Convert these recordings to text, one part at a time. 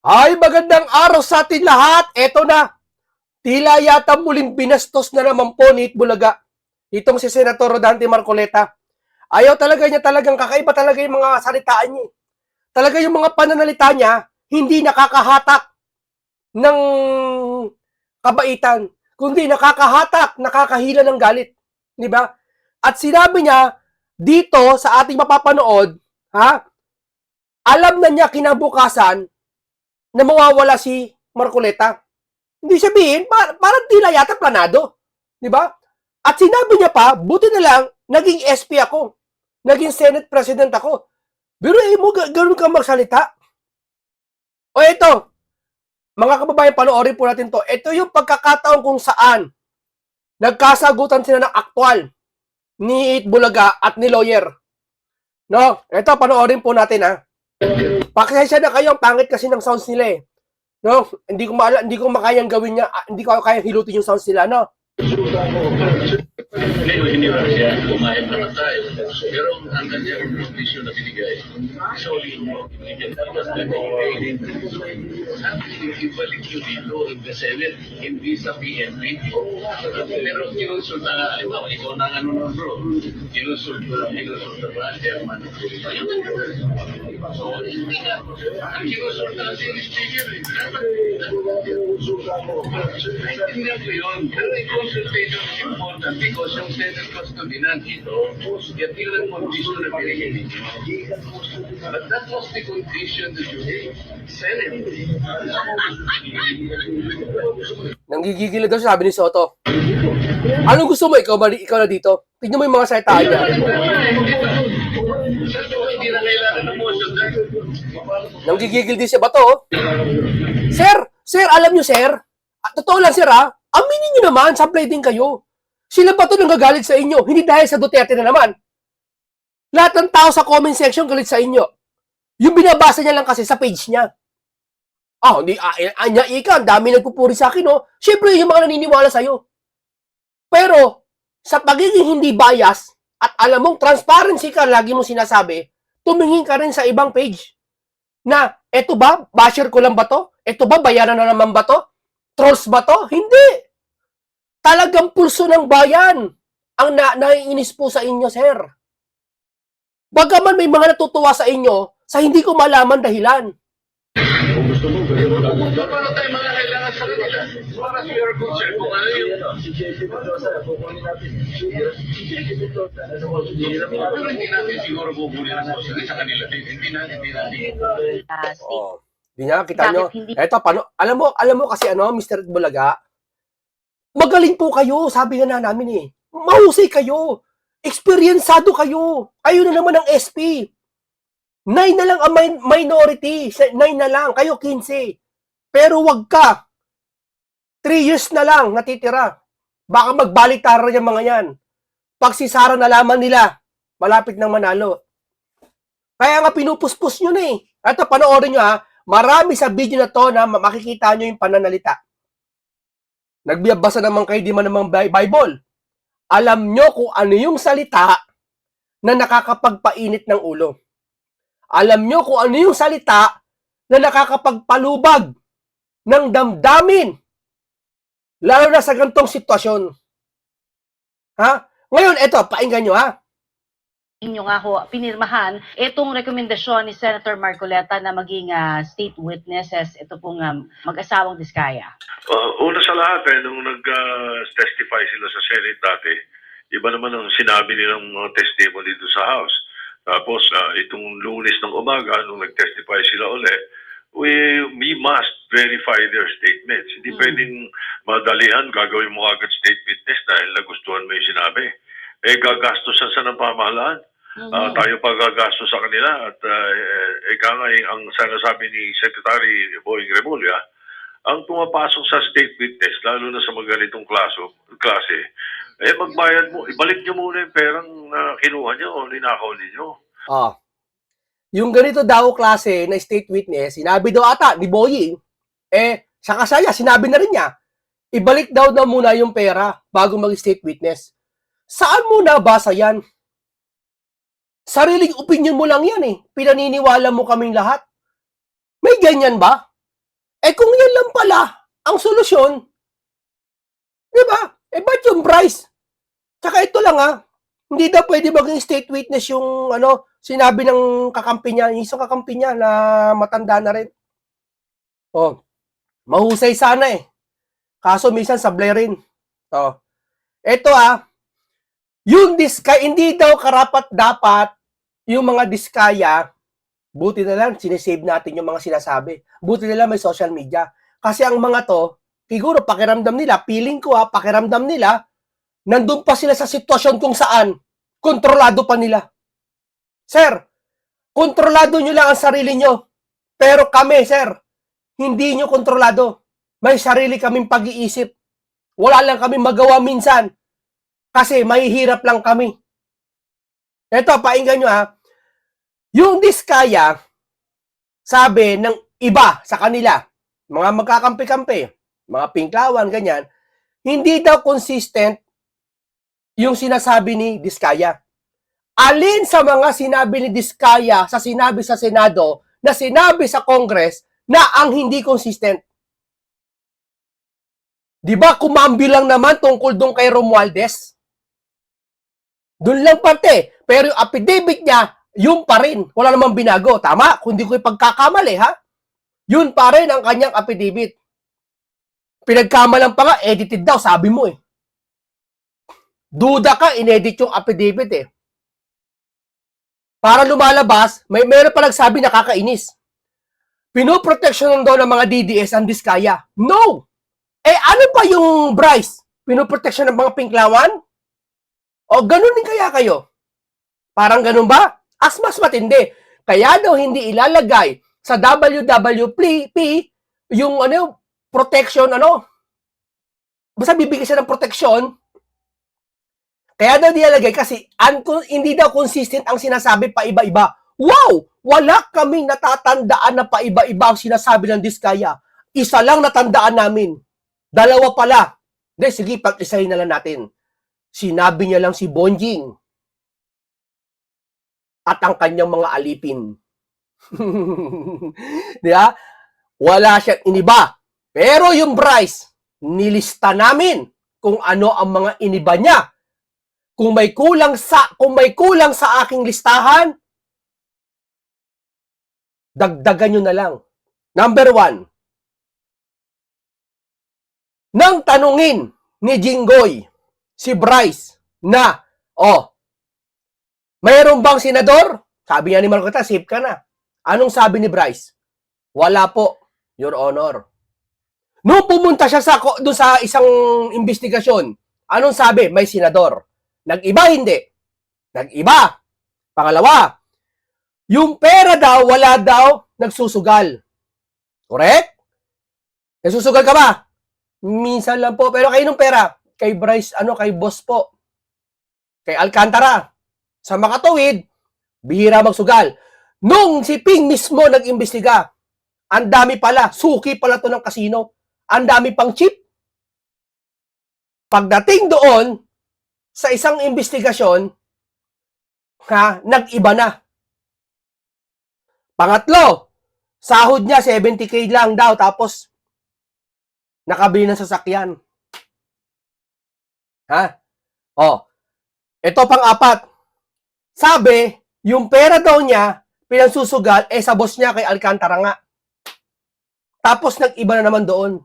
Ay, magandang araw sa atin lahat. Eto na. Tila yata muling binastos na naman po ni Itbulaga. Itong si Senator Rodante Marcoleta. Ayaw talaga niya talagang kakaiba talaga yung mga salitaan niya. Talaga yung mga pananalita niya, hindi nakakahatak ng kabaitan, kundi nakakahatak, nakakahila ng galit. Di ba? At sinabi niya, dito sa ating mapapanood, ha, alam na niya kinabukasan na mawawala si Marcoleta. Hindi sabihin, par- parang tila yata planado. Di ba? At sinabi niya pa, buti na lang, naging SP ako. Naging Senate President ako. Pero eh mo, ga- ganun ka magsalita. O ito, mga kababayan, panoorin po natin to. Ito yung pagkakataon kung saan nagkasagutan sila ng aktwal ni Itbulaga at ni lawyer. No? Ito, panoorin po natin ha. Pakisensya na kayo, ang pangit kasi ng sounds nila eh. No? Hindi ko maala, hindi ko makayang gawin niya, ah, hindi ko kayang hilutin yung sounds nila, no? Ngayon, hindi ba siya kumain naman tayo. Pero ang kanyang provision na binigay, solid mo, binigyan tapos na binigay. Sabi, ibalik nyo dito in the Senate, hindi sa PNP. Pero kinusulta nga, halimbawa, ikaw na ano nun bro, kinusulta ba ang chairman? So, hindi nga, ang kinusulta si Speaker, eh. dapat, Naintindihan ko yun. Pero yung consultation is important because yung Senate custody nandito, yan yun ang condition na binigay ninyo. But that was the condition that you gave. Senate. Nanggigigil na daw sabi ni Soto. Anong gusto mo? Ikaw, ba, ikaw na dito? Tignan mo yung mga salitaan niya. Nanggigigil din siya ba to? Sir, sir, alam niyo sir, at totoo lang sir ha, aminin niyo naman, supply din kayo. Sila ba to nanggagalit sa inyo? Hindi dahil sa Duterte na naman. Lahat ng tao sa comment section galit sa inyo. Yung binabasa niya lang kasi sa page niya. Ah, hindi, ah, eh, anya ika, ang dami nagpupuri sa akin, no? Siyempre, yung mga naniniwala sa'yo. Pero, sa pagiging hindi bias, at alam mong transparency ka, lagi mo sinasabi, tumingin ka rin sa ibang page na eto ba, basher ko lang ba to? Eto ba, bayaran na naman ba to? Trolls ba to? Hindi! Talagang pulso ng bayan ang na naiinis po sa inyo, sir. Bagaman may mga natutuwa sa inyo sa hindi ko malaman dahilan. paano tayo mga kailangan sa kanila? Sa your concern, kung ano yung... Pero hindi natin siguro bubuli ng motion sa kanila din. Hindi natin, hindi natin. uh, state Oh. Di niya, kita nyo. hindi- Eto, paano, alam mo, alam mo kasi ano, Mr. Bulaga, magaling po kayo, sabi nga na namin eh. Mahusay kayo. Eksperyensado kayo. Kayo na naman ang SP. Nine na lang ang min- minority. Nine na lang. Kayo 15. Pero wag ka. Three years na lang natitira. Baka magbaliktara yung mga yan. Pag si Sara nalaman nila, malapit nang manalo. Kaya nga pinupuspos nyo na eh. Ito, panoorin nyo ha. Marami sa video na to na ma- makikita nyo yung pananalita. Nagbiyabasa naman kayo di man namang Bi- Bible. Alam nyo kung ano yung salita na nakakapagpainit ng ulo. Alam nyo kung ano yung salita na nakakapagpalubag ng damdamin. Lalo na sa gantong sitwasyon. Ha? Ngayon, eto, painggan nyo ha. Inyo nga ho pinirmahan itong rekomendasyon ni Senator Marcoleta na maging ah, state witnesses ito pong um, mag-asawang Diskaya. Uh, una sa lahat, eh, nung nag-testify sila sa Senate dati, iba naman ang sinabi nilang mga testimony dito sa House. Tapos, ah, itong lunes ng umaga, nung nag-testify sila uli, we, we must verify their statements. Hindi Mm. pwedeng madalian, gagawin mo agad state witness dahil nagustuhan mo yung sinabi. Eh, gagastosan sa ng pamahalaan. Mhm. Ah, tayo pa sa kanila at uh, eh, ika nga eh, ang sinasabi ni Secretary Boying Remulla, ang pumapasok sa state witness, lalo na sa mga ganitong klaso, klase, eh magbayad mo, ibalik nyo muna yung perang ah, kinuha nyo o ninakaw ninyo. Ah. Yung ganito daw klase na state witness, sinabi daw ata ni Boying, eh, sa kasaya, sinabi na rin niya, ibalik daw na muna yung pera bago mag-state witness. Saan mo nabasa yan? Sariling opinion mo lang yan eh. Pinaniniwala mo kaming lahat. May ganyan ba? Eh kung yan lang pala ang solusyon, di ba? Eh ba't yung Bryce? Tsaka ito lang ha, hindi daw pwede maging state witness yung ano, sinabi ng kakampi niya, yung isang kakampi niya na matanda na rin. Oh, mahusay sana eh. Kaso minsan sablay rin. Oh. Ito ah, yung diska, hindi daw karapat dapat yung mga diskaya, buti na lang, sinesave natin yung mga sinasabi. Buti na lang may social media. Kasi ang mga to, siguro pakiramdam nila, feeling ko ha, pakiramdam nila, nandun pa sila sa sitwasyon kung saan, kontrolado pa nila. Sir, kontrolado nyo lang ang sarili nyo. Pero kami, sir, hindi nyo kontrolado. May sarili kaming pag-iisip. Wala lang kami magawa minsan. Kasi mahihirap lang kami. Ito, painggan nyo ha. Yung diskaya, sabi ng iba sa kanila, mga magkakampi-kampi, mga pinklawan, ganyan, hindi daw consistent yung sinasabi ni Diskaya. Alin sa mga sinabi ni Diskaya sa sinabi sa Senado na sinabi sa Congress na ang hindi consistent? Di ba kumambi lang naman tungkol doon kay Romualdez? Doon lang parte. Pero yung affidavit niya, yun pa rin. Wala namang binago. Tama? Kung di ko ipagkakamali, ha? Yun pa rin ang kanyang affidavit. Pinagkamalan pa nga, edited daw, sabi mo eh. Duda ka, inedit yung affidavit eh. Para lumalabas, may meron pa nagsabi nakakainis. Pinoproteksyonan daw ng mga DDS ang diskaya. No! Eh ano pa yung Bryce? Pinoproteksyon ng mga pinklawan? O ganun din kaya kayo? Parang ganun ba? As mas matindi. Kaya daw hindi ilalagay sa WWP yung ano, protection, ano, basta bibigyan siya ng protection, kaya daw nilalagay kasi hindi daw consistent ang sinasabi pa iba-iba. Wow! Wala kaming natatandaan na pa iba-iba ang sinasabi ng Diskaya. Isa lang natandaan namin. Dalawa pala. Hindi, sige, pag-isahin na lang natin. Sinabi niya lang si Bonjing at ang kanyang mga alipin. Di ba? Wala siyang iniba. Pero yung Bryce, nilista namin kung ano ang mga iniba niya. Kung may kulang sa kung may kulang sa aking listahan, dagdagan nyo na lang. Number one, nang tanungin ni Jinggoy si Bryce na, oh, mayroon bang senador? Sabi niya ni Marcota, safe ka na. Anong sabi ni Bryce? Wala po, Your Honor. Nung pumunta siya sa, doon sa isang investigasyon, anong sabi? May senador. Nag-iba, hindi. Nag-iba. Pangalawa, yung pera daw, wala daw, nagsusugal. Correct? Nagsusugal ka ba? Minsan lang po. Pero kayo nung pera? Kay Bryce, ano, kay boss po. Kay Alcantara. Sa makatuwid, bihira magsugal. Nung si Ping mismo nag-imbestiga, ang dami pala, suki pala to ng kasino. Ang dami pang chip. Pagdating doon, sa isang investigasyon, ha, nag-iba na. Pangatlo, sahod niya 70k lang daw, tapos nakabili ng sasakyan. Ha? Oh. Ito pang apat. Sabi, yung pera daw niya, pinansusugal, eh sa boss niya kay Alcantara nga. Tapos nag-iba na naman doon.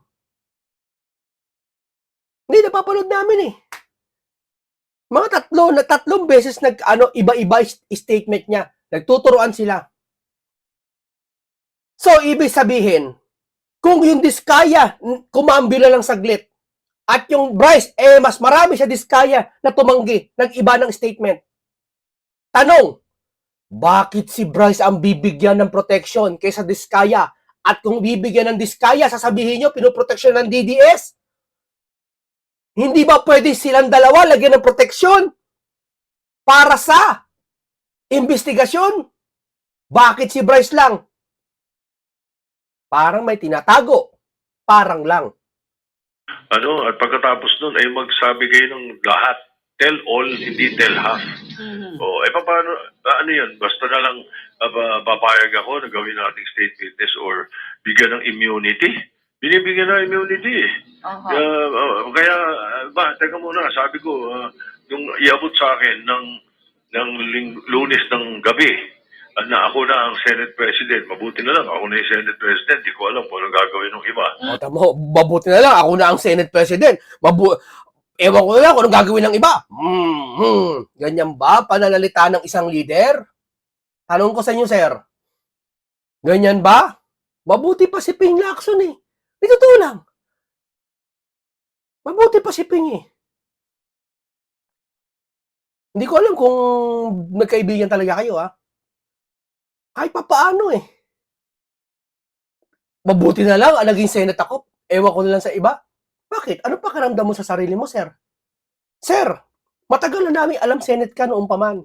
Hindi, napapanood namin eh. Mga tatlo, na tatlong beses nag, ano, iba-iba statement niya. Nagtuturuan sila. So, ibig sabihin, kung yung diskaya, kumambila lang saglit, at yung Bryce, eh, mas marami siya diskaya na tumanggi, nag-iba ng statement. Tanong, bakit si Bryce ang bibigyan ng protection kaysa diskaya? At kung bibigyan ng diskaya, sasabihin nyo, pinoproteksyon ng DDS? Hindi ba pwede silang dalawa lagyan ng proteksyon para sa investigasyon? Bakit si Bryce lang? Parang may tinatago. Parang lang. Ano, at pagkatapos nun ay magsabi kayo ng lahat. Tell all, hindi tell half. Mhm. O, eh paano, ano yun? Basta na lang uh, pa- papayag ako na gawin nating state witness or bigyan ng immunity. Binibigyan ng immunity eh. Kaya, uh, kaya uh, ba, teka muna, sabi ko, uh, nung iabot sa akin ng, ng ling- lunes ng gabi, uh, na ako na ang Senate President, mabuti na lang, ako na yung Senate President, di ko alam kung anong gagawin ng iba. Tamo, mabuti na lang, ako na ang Senate President. Mabu Ewan ko na lang kung anong gagawin ng iba. Hmm, hmm. Ganyan ba pananalita ng isang leader? Tanong ko sa inyo, sir. Ganyan ba? Mabuti pa si Ping Lacson eh. Ito lang. Mabuti pa si Ping eh. Hindi ko alam kung nagkaibigan talaga kayo, ha? Kahit pa paano eh. Mabuti na lang, ang naging senate ako. Ewan ko na lang sa iba. Bakit? Ano pa karamdam mo sa sarili mo, sir? Sir, matagal na namin alam senate ka noong paman.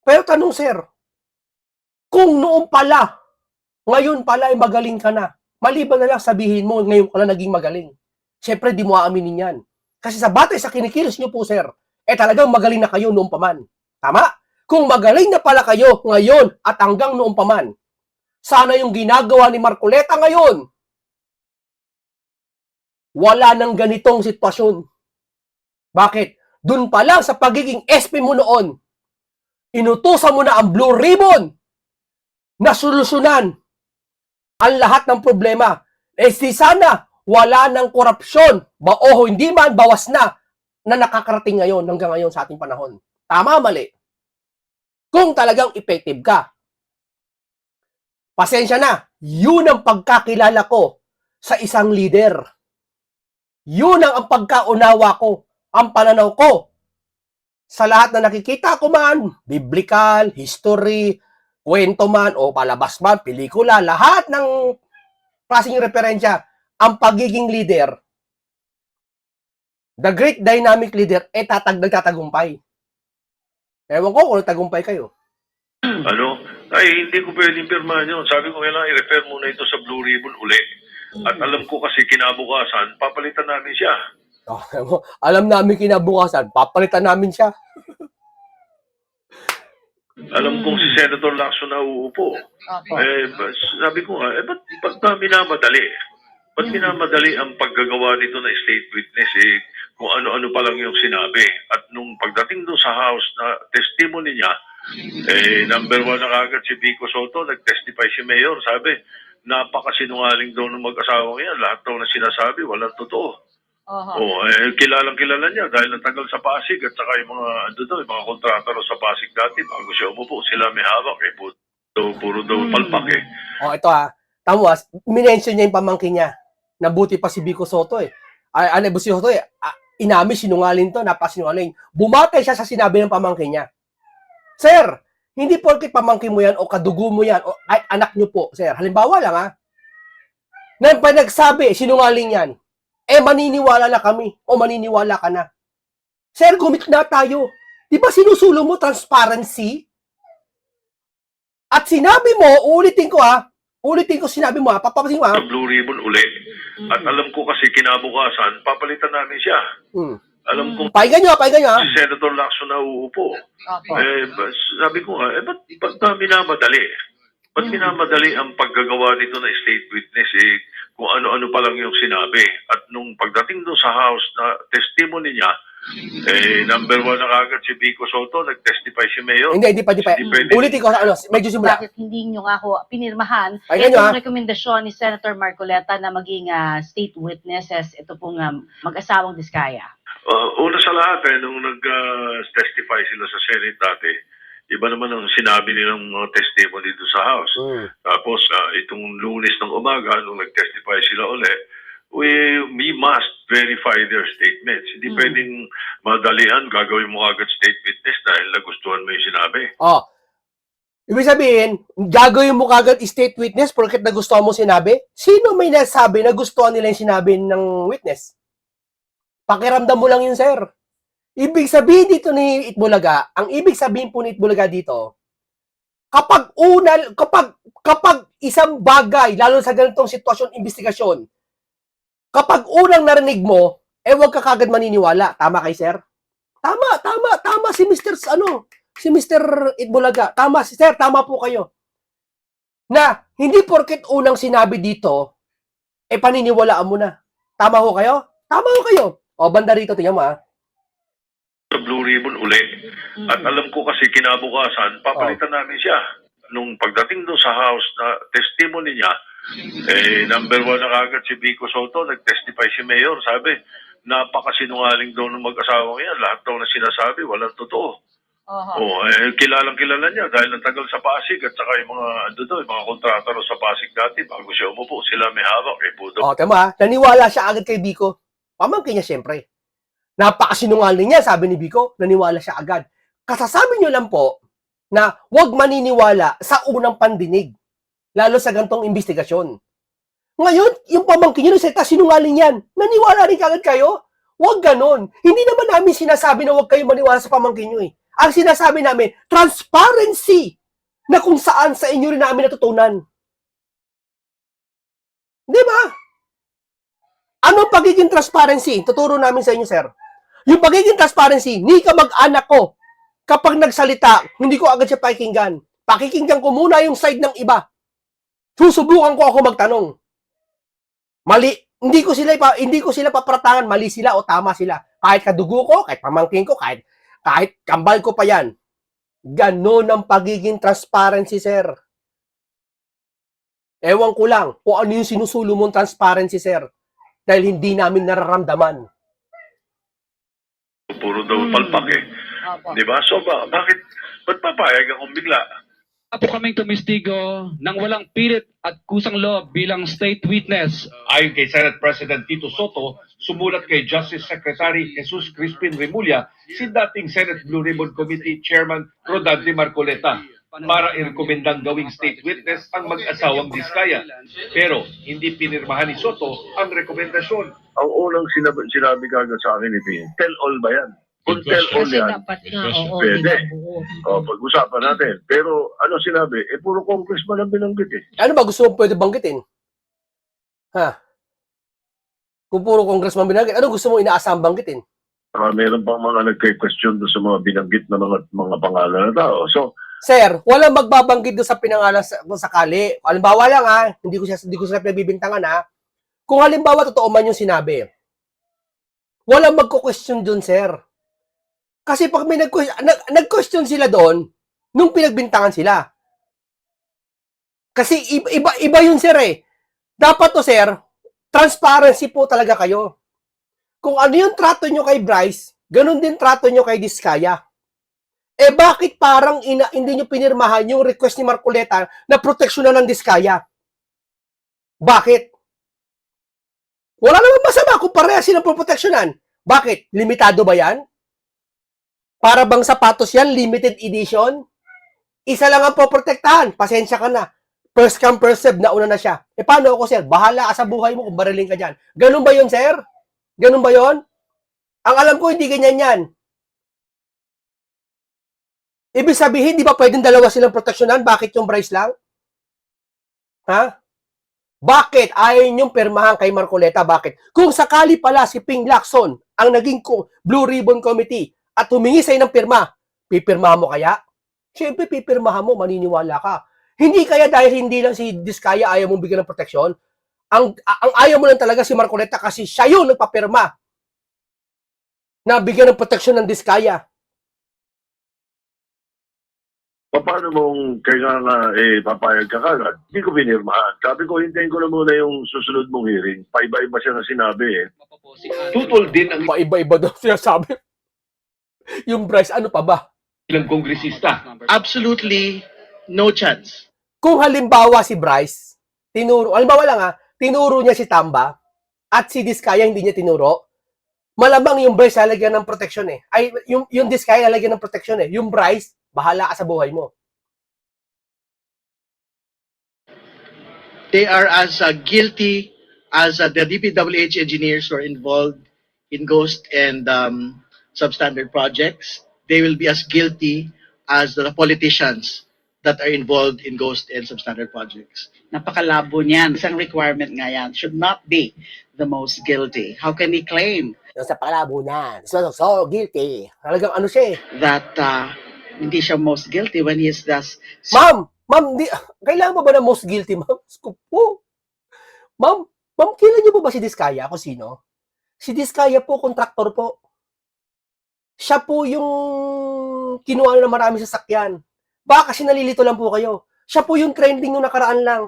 Pero tanong, sir, kung noong pala, ngayon pala ay magaling ka na, maliban na lang sabihin mo, ngayon ka lang naging magaling. Siyempre, di mo aaminin yan. Kasi sa batay sa kinikilos nyo po, sir, eh talagang magaling na kayo noong paman. Tama? Kung magaling na pala kayo ngayon at hanggang noong paman, sana yung ginagawa ni Marcoleta ngayon, wala nang ganitong sitwasyon. Bakit? Doon pa lang sa pagiging SP mo noon, inutusan mo na ang Blue Ribbon na solusyonan ang lahat ng problema. Eh si sana, wala ng korupsyon, ba o hindi man, bawas na, na nakakarating ngayon, hanggang ngayon sa ating panahon. Tama, mali. Kung talagang effective ka. Pasensya na, yun ang pagkakilala ko sa isang leader. Yun ang, ang pagkaunawa ko, ang pananaw ko. Sa lahat na nakikita ko man, biblical, history, kwento man, o palabas man, pelikula, lahat ng klaseng referensya, ang pagiging leader, the great dynamic leader, eh tatag nagtatagumpay. Ewan ko kung tagumpay kayo. Ano? Ay, hindi ko pwedeng pirmahan yun. Sabi ko, kailangan i-refer muna ito sa Blue Ribbon uli. At alam ko kasi kinabukasan, papalitan namin siya. Alam namin kinabukasan, papalitan namin siya. Alam kong si Senator Lacson na uupo. Opo. Eh, sabi ko nga, eh, ba't, ba't ba minamadali? Ba't minamadali ang paggagawa nito na state witness eh, kung ano-ano pa lang yung sinabi. At nung pagdating doon sa house na testimony niya, eh, number one na kagad si Pico Soto, nag-testify si Mayor, sabi, napakasinungaling daw ng mag-asawang yan. Lahat daw na sinasabi, walang totoo. Oho. Oo, eh, kilalang kilala niya dahil natagal sa Pasig at saka yung mga, ano daw, yung mga kontrator sa Pasig dati, bago siya umupo, sila may hawak eh, puro daw, puro daw Hmm. palpak eh. Oh, ito ha. Tamo ha, minention niya yung pamangkin niya. Nabuti pa si Bico Soto eh. Ay, ano, si Soto eh. Ah, inami, sinungaling to, napasinungaling. Bumatay siya sa sinabi ng pamangkin niya. Sir, hindi porket pamangkin mo yan o kadugo mo yan o ay, anak niyo po, sir. Halimbawa lang ha. Na pa nagsabi, sinungaling yan. Eh, maniniwala na kami o maniniwala ka na. Sir, gumit na tayo. Di ba sinusulong mo transparency? At sinabi mo, ulitin ko ha, ulitin ko sinabi mo ha, papapasin mo ha. Blue Ribbon uli. At alam ko kasi kinabukasan, papalitan namin siya. Hmm. Alam ko Pahingan nyo ha, pahingan nyo ha. si Senator Lacson na uupo. Opo. Eh, ba- sabi ko nga, eh, ba't, ba't ba minamadali? Ba't minamadali ang paggagawa nito na state witness eh, kung ano-ano pa lang yung sinabi. At nung pagdating doon sa house na testimony niya, eh, number one na kagad si Pico Soto, nag-testify si Mayor. Hindi, hindi pa, hindi pa. Hindi pwede. Ulitin ko, ano, medyo simula. Bakit hindi nyo nga ho pinirmahan Pakinggan nyo, itong ha? rekomendasyon ni Senator Marcoleta na maging ah, state witnesses ito pong um, mag-asawang diskaya? Uh, una sa lahat, eh, nung nag-testify sila sa Senate dati, iba naman ang sinabi nilang mga testimony dito sa House. Hmm. Tapos, ah, itong lunes ng umaga, nung nag-testify sila uli, we, we must verify their statements. Hindi Mm. pwedeng madalian, gagawin mo agad state witness dahil nagustuhan mo yung sinabi. Oh. Ibig sabihin, gagawin mo kagad state witness porket nagustuhan mo sinabi? Sino may nasabi na gustuhan nila yung sinabi ng witness? Pakiramdam mo lang yun, sir. Ibig sabihin dito ni Itbulaga, ang ibig sabihin po ni Itbulaga dito, kapag unal, kapag, kapag isang bagay, lalo sa ganitong sitwasyon, investigasyon, kapag unang narinig mo, eh wag ka kagad maniniwala. Tama kay sir? Tama, tama, tama si Mr. Ano, si Mr. Itbulaga. Tama, si sir, tama po kayo. Na hindi porket unang sinabi dito, eh paniniwalaan mo na. Tama ho kayo? Tama ho kayo. O, banda rito, tingnan mo ah. sa Blue Ribbon uli. At alam ko kasi kinabukasan, papalitan namin siya. Nung pagdating doon sa house na testimony niya, eh, number one na kagad si Vico Soto, nag-testify si Mayor, sabi, napakasinungaling daw ng mag-asawa yan. Lahat daw na sinasabi, walang totoo. Oho. Oo, eh, kilalang kilala niya dahil ang tagal sa Pasig at saka yung mga, ano doon, yung mga kontrator sa Pasig dati, bago siya umupo, sila may hawak, eh, puto. O, tama ah. Naniwala siya agad kay Biko. Pamangkin niya siyempre. Napakasinungaling niya, sabi ni Biko. Naniwala siya agad. Kasasabi niyo lang po na huwag maniniwala sa unang pandinig. Lalo sa gantong investigasyon. Ngayon, yung pamangkin niyo nagsalita, sinungaling yan. Naniwala rin kagad kayo? Huwag ganon. Hindi naman namin sinasabi na huwag kayo maniwala sa pamangkin niyo eh. Ang sinasabi namin, transparency na kung saan sa inyo rin namin natutunan. Di ba? Ano pagiging transparency? Tuturo namin sa inyo, sir. Yung pagiging transparency, ni ka mag-anak ko. Kapag nagsalita, hindi ko agad siya pakikinggan. Pakikinggan ko muna yung side ng iba. Susubukan ko ako magtanong. Mali, hindi ko sila hindi ko sila papratangan mali sila o tama sila. Kahit kadugo ko, kahit pamangkin ko, kahit kahit kambal ko pa yan. Ganon ang pagiging transparency, sir. Ewan ko lang kung ano yung sinusulo mong transparency, sir. Dahil hindi namin nararamdaman. Puro daw Hmm. palpak eh. Opo. Di ba? So, ba, bakit, ba't papayag akong bigla? po kaming tumistigo ng walang pilit at kusang loob bilang state witness. Ayon kay Senate President Tito Soto, sumulat kay Justice Secretary Jesus Crispin Remulla si dating Senate Blue Ribbon Committee Chairman Rodante Marcoleta para irekomendang gawing state witness ang mag-asawang Diskaya. Pero hindi pinirmahan ni Soto ang rekomendasyon. Ang unang sinabi, sinabi kagad sa akin ito yun, tell all ba yan? Kung tell all Kasi yan, dapat nga, oo, Pwede. binabuo. o, pag-usapan natin. Pero ano sinabi? Eh, puro congressman ang binanggit eh. Ano ba gusto mo pwede banggitin? Ha? Kung puro congressman binanggit, ano gusto mo inaasam banggitin? Saka meron pang mga nagka-question doon sa mga binanggit na mga, mga pangalan na tao. So, Sir, walang magbabanggit doon sa pinangalan sa, kung sakali. Halimbawa lang ha, hindi ko siya hindi ko sila pinagbibintangan ha. Kung halimbawa totoo man yung sinabi, walang magko-question doon, sir. Kasi pag may nag-question, nag- nag-question sila doon, nung pinagbintangan sila. Kasi iba, iba yun, sir eh. Dapat to, sir, transparency po talaga kayo. Kung ano yung trato nyo kay Bryce, ganun din trato nyo kay Diskaya. Eh bakit parang ina, hindi nyo pinirmahan yung request ni Marcoleta na proteksyonan ng Diskaya? Bakit? Wala naman masama kung pareha silang proteksyonan. Bakit? Limitado ba yan? Para bang sapatos yan, limited edition? Isa lang ang poprotektahan. Pasensya ka na. First come, first serve, nauna na siya. E paano ako, sir? Bahala ka sa buhay mo kung bariling ka dyan. Ganun ba yun, sir? Ganun ba yun? Ang alam ko, hindi ganyan yan. Ibig sabihin, di ba pwedeng dalawa silang proteksyonan? Bakit yung Bryce lang? Ha? Bakit ayaw niyong permahan kay Marcoleta? Bakit? Kung sakali pala si Ping Lacson ang naging Blue Ribbon Committee at humingi sa'yo ng pirma, pipirmahan mo kaya? Siyempre, pipirmahan mo, maniniwala ka. Hindi kaya dahil hindi lang si Diskaya ayaw mong bigyan ng proteksyon? Ang, ang ayaw mo lang talaga si Marcoleta kasi siya yung nagpapirma na bigyan ng proteksyon ng Diskaya. Paano mong kaya nga eh, papayag ka kagad? Hindi ko binirmahan. Sabi ko, hintayin ko na muna yung susunod mong hearing. Paiba-iba siya na sinabi eh. Tutol din ang Paiba-iba daw sinasabi. yung Bryce, ano pa ba? ilang kongresista. absolutely no chance. Kung halimbawa si Bryce, tinuro, halimbawa lang ha, tinuro niya si Tamba, at si Diskaya hindi niya tinuro, malamang yung Bryce lalagyan ng proteksyon eh. Ay, yung, yung Diskaya lalagyan ng proteksyon eh. Yung Bryce, bahala ka sa buhay mo. They are as uh, guilty as uh, the DPWH engineers who are involved in ghost and um, substandard projects. They will be as guilty as the politicians that are involved in ghost and substandard projects. Napakalabo niyan. Isang requirement nga yan. Should not be the most guilty. How can he claim Yung sa palabo na, so, so, guilty. Talagang ano siya eh. that uh, hindi siya most guilty when he is thus Ma'am, ma'am, di, kailangan mo ba ng most guilty, ma'am? Po. Ma'am, ma'am, kilala niyo po ba si Diskaya? Kung sino? Si Diskaya po, kontraktor po. Siya po yung kinuha na maraming sasakyan. Baka kasi nalilito lang po kayo. Siya po yung trending yung nakaraan lang.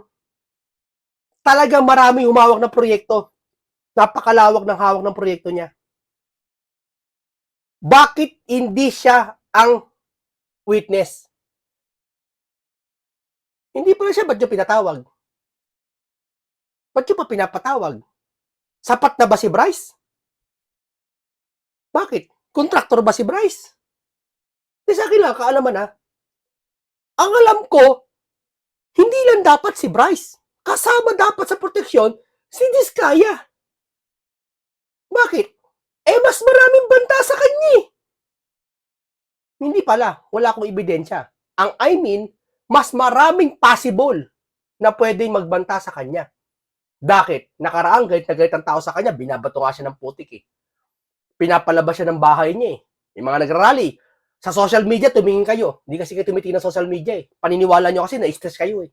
Talagang maraming humawak ng proyekto. Napakalawak ng hawak ng proyekto niya. Bakit hindi siya ang witness? Hindi pala siya, ba't nyo pinatawag? Ba't nyo pa pinapatawag? Sapat na ba si Bryce? Bakit? Kontraktor ba si Bryce? Di sa akin lang, kaalaman ha. Ang alam ko, hindi lang dapat si Bryce. Kasama dapat sa proteksyon si Diskaya. Bakit? Eh, mas maraming banta sa kanya eh. Hindi pala. Wala akong ebidensya. Ang I mean, mas maraming possible na pwedeng magbanta sa kanya. Bakit? Nakaraang galit na galit ang tao sa kanya, binabato nga siya ng putik eh. Pinapalabas siya ng bahay niya eh. Yung mga nagrally. Sa social media, tumingin kayo. Hindi kasi kayo tumitingin sa social media eh. Paniniwala nyo kasi na-stress kayo eh.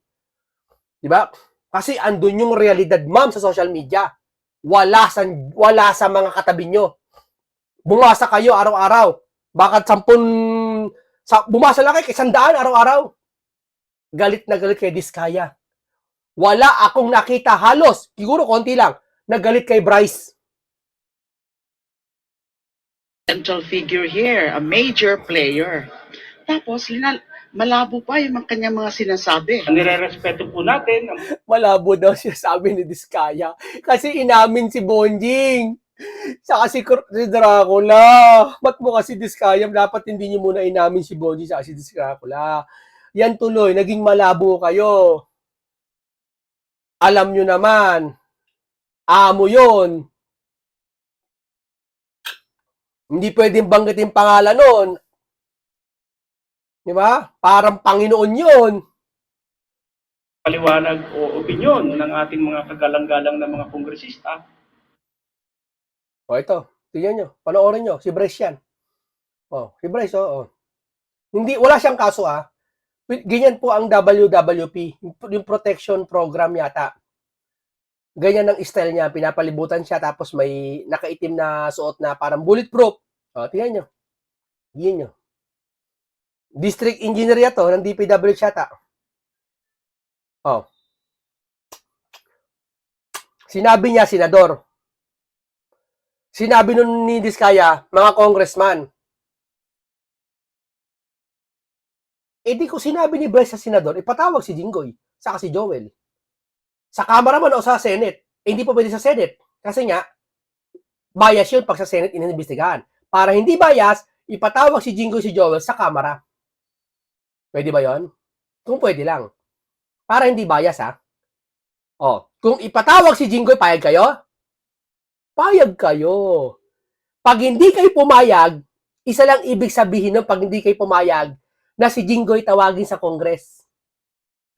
Di ba? Kasi andun yung realidad, ma'am, sa social media. Wala sa, wala sa mga katabi nyo. Bumasa kayo araw-araw. Bakit sampun, sa, bumasa lang kayo kay sandaan araw-araw. Galit na galit kay Diskaya. Wala akong nakita halos, siguro konti lang, na galit kay Bryce. central figure here, a major player. Tapos, linal, malabo pa yung mga kanyang mga sinasabi. Nire-respeto po natin ang Malabo daw siya sabi ni Diskaya. Kasi inamin si Bonjing. Saka si, si Dracula. Ba't mo kasi Diskaya? Dapat hindi niyo muna inamin si Bonjing saka si Dracula. Yan tuloy, naging malabo kayo. Alam nyo naman, amo yon. Hindi pwedeng banggitin pangalan nun. Di ba? Parang Panginoon yun. paliwanag o opinyon ng ating mga kagalang-galang na mga kongresista. O ito, tingnan nyo, panoorin nyo, si Bryce yan. O, si Bryce, o. o. Hindi, wala siyang kaso ah. Ganyan po ang WWP, yung- protection program yata. Ganyan ang style niya, pinapalibutan siya tapos may nakaitim na suot na parang bulletproof. O, tingnan nyo. Tingnan nyo. District engineer yato ng DPWH yata. O. Sinabi niya, senador, Sinabi nun ni Diskaya, mga congressman. Eh di ko sinabi ni Bryce sa senador, ipatawag si Jinggoy, saka si Joel. Sa Kamara man o sa Senate. Eh, hindi pa pwede sa Senate. Kasi nga, bias yun pag sa Senate inimbestigahan. Para hindi bias, ipatawag si Jinggoy si Joel sa Kamara. Pwede ba yon? Kung pwede lang. Para hindi bias ha. O, kung ipatawag si Jinggoy, payag kayo? Payag kayo. Pag hindi kayo pumayag, isa lang ibig sabihin ng pag hindi kayo pumayag na si Jinggoy tawagin sa Kongres.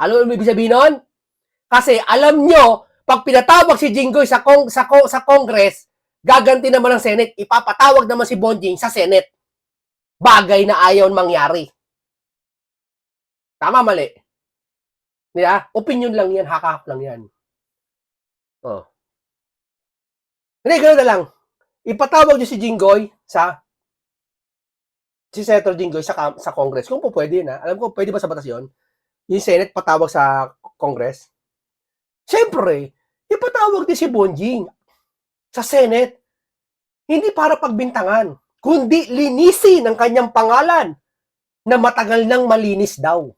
Alam mo ibig sabihin nun? Kasi alam nyo, pag pinatawag si Jinggoy sa, kong, sa, sa Kongres, gaganti naman ng Senate, ipapatawag naman si Bonjing sa Senate. Bagay na ayaw mangyari. Tama, mali. Di ba? Opinion lang yan, hakahap lang yan. Oh. Hindi, gano'n na lang. Ipatawag niyo si Jinggoy sa si Senator Jinggoy sa sa Congress. Kung po pwede na. Alam ko, pwede ba sa batas yon? Yung Senate patawag sa Congress? Siyempre, ipatawag din si Bonjing sa Senate. Hindi para pagbintangan, kundi linisin ang kanyang pangalan na matagal nang malinis daw.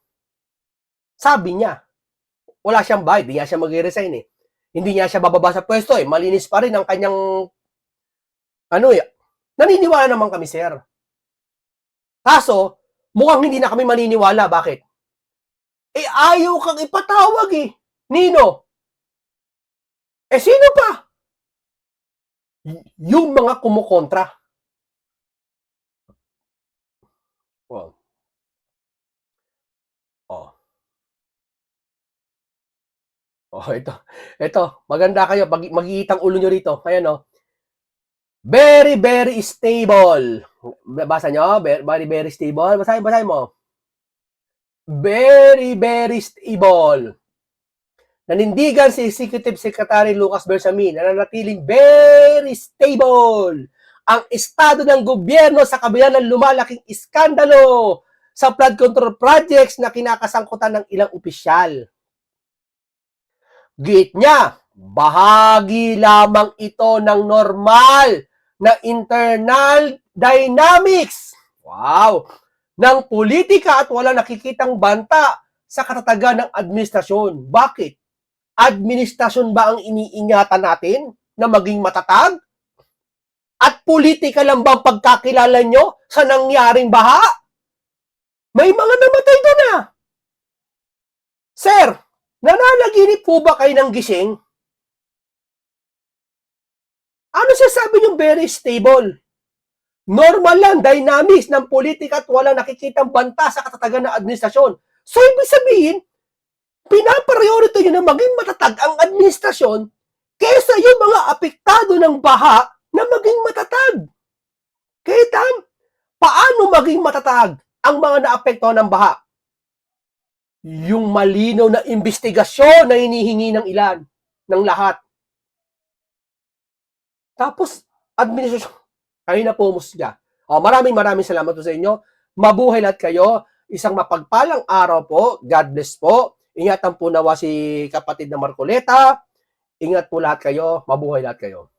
Sabi niya, wala siyang bayad, di niya siya mag-resign eh hindi niya siya bababa sa pwesto eh. Malinis pa rin ang kanyang ano eh. Naniniwala naman kami, sir. Kaso, mukhang hindi na kami maniniwala. Bakit? Eh, ayaw kang ipatawag eh. Nino? Eh, sino pa? Y- yung mga kumukontra. Oh. Oh. Oh, ito. Ito, maganda kayo. Mag magigitang ulo nyo rito. Ayan, oh. Very, very stable. Basa nyo? Very, very, stable. Basahin, basahin mo. Very, very stable. Nanindigan si Executive Secretary Lucas Bersamin na nanatiling very stable ang estado ng gobyerno sa kabila ng lumalaking iskandalo sa flood control projects na kinakasangkutan ng ilang opisyal. Git niya, bahagi lamang ito ng normal na internal dynamics. Wow! Ng politika at wala nakikitang banta sa katatagan ng administrasyon. Bakit? Administrasyon ba ang iniingatan natin na maging matatag? At politika lang ba pagkakilala nyo sa nangyaring baha? May mga namatay doon na. Sir, nananaginip po ba kayo ng gising? Ano sasabi yung very stable? Normal lang, dynamics ng politika at walang nakikitang banta sa katatagan ng administrasyon. So, ibig sabihin, pinapriorito nyo na maging matatag ang administrasyon kesa yung mga apektado ng baha na maging matatag. Kaya tam, paano maging matatag ang mga naapektuhan ng baha? Yung malinaw na investigasyon na hinihingi ng ilan, ng lahat. Tapos, administrasyon, kayo na pumusga. O, maraming maraming salamat po sa inyo. Mabuhay lahat kayo. Isang mapagpalang araw po. God bless po. Ingatan po nawa si kapatid na Marcoleta. Ingat po lahat kayo. Mabuhay lahat kayo.